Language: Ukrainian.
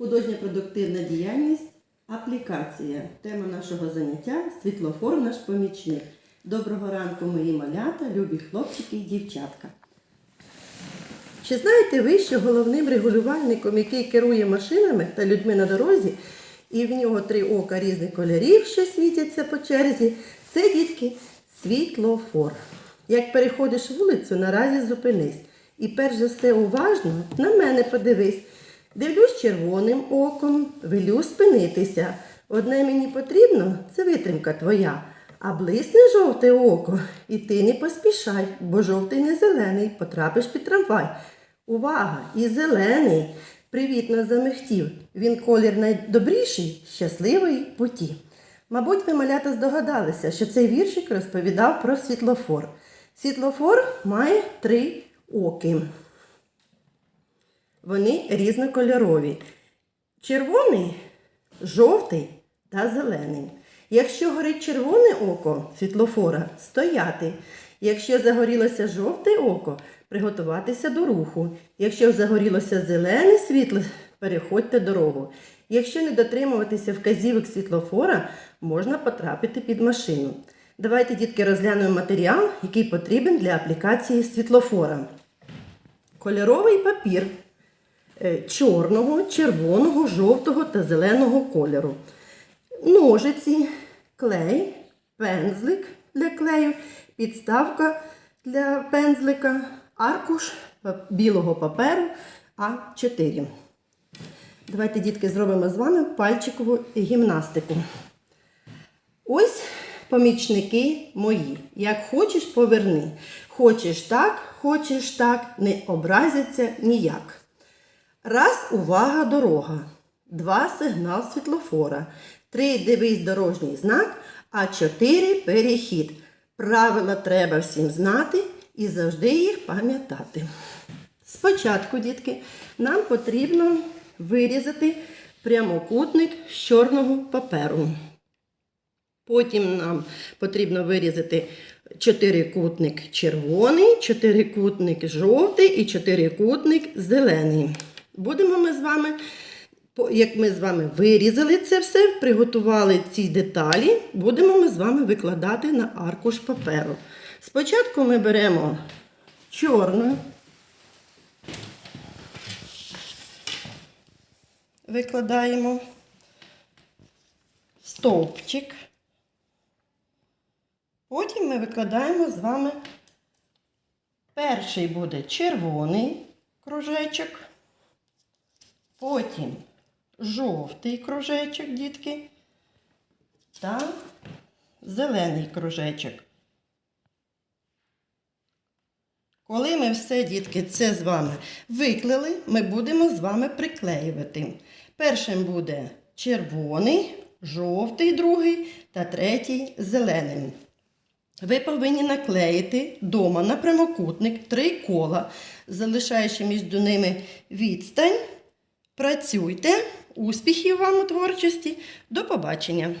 Художня продуктивна діяльність аплікація. Тема нашого заняття світлофор наш помічник. Доброго ранку, мої малята, любі хлопчики і дівчатка. Чи знаєте ви, що головним регулювальником, який керує машинами та людьми на дорозі, і в нього три ока різних кольорів, що світяться по черзі, це дітки світлофор. Як переходиш вулицю, наразі зупинись. І перш за все уважно на мене подивись. Дивлюсь червоним оком, велю спинитися. Одне мені потрібно це витримка твоя. А блисне жовте око, і ти не поспішай, бо жовтий не зелений, потрапиш під трамвай. Увага! І зелений привітно замихтів. Він колір найдобріший, щасливої путі. Мабуть, ви малята здогадалися, що цей віршик розповідав про світлофор. Світлофор має три оки. Вони різнокольорові. Червоний, жовтий та зелений. Якщо горить червоне око світлофора, стояти. Якщо загорілося жовте око, приготуватися до руху. Якщо загорілося зелене світло, переходьте дорогу. Якщо не дотримуватися вказівок світлофора, можна потрапити під машину. Давайте, дітки, розглянемо матеріал, який потрібен для аплікації світлофора. Кольоровий папір чорного, червоного, жовтого та зеленого кольору. Ножиці, клей, пензлик для клею, підставка для пензлика, аркуш білого паперу А4. Давайте, дітки, зробимо з вами пальчикову гімнастику. Ось помічники мої. Як хочеш, поверни. Хочеш так, хочеш так, не образяться ніяк. Раз увага дорога. Два сигнал світлофора. Три дивись дорожній знак, а чотири перехід. Правила треба всім знати і завжди їх пам'ятати. Спочатку, дітки, нам потрібно вирізати прямокутник з чорного паперу. Потім нам потрібно вирізати чотирикутник червоний, чотирикутник жовтий і чотирикутник зелений. Будемо ми з вами, як ми з вами вирізали це все, приготували ці деталі, будемо ми з вами викладати на аркуш паперу. Спочатку ми беремо чорну, викладаємо стовпчик. Потім ми викладаємо з вами перший буде червоний кружечок, потім жовтий кружечок, дітки, та зелений кружечок. Коли ми все, дітки, це з вами виклали, ми будемо з вами приклеювати. Першим буде червоний, жовтий другий та третій зелений. Ви повинні наклеїти дома на прямокутник три кола, залишаючи між ними відстань. Працюйте, успіхів вам у творчості. До побачення!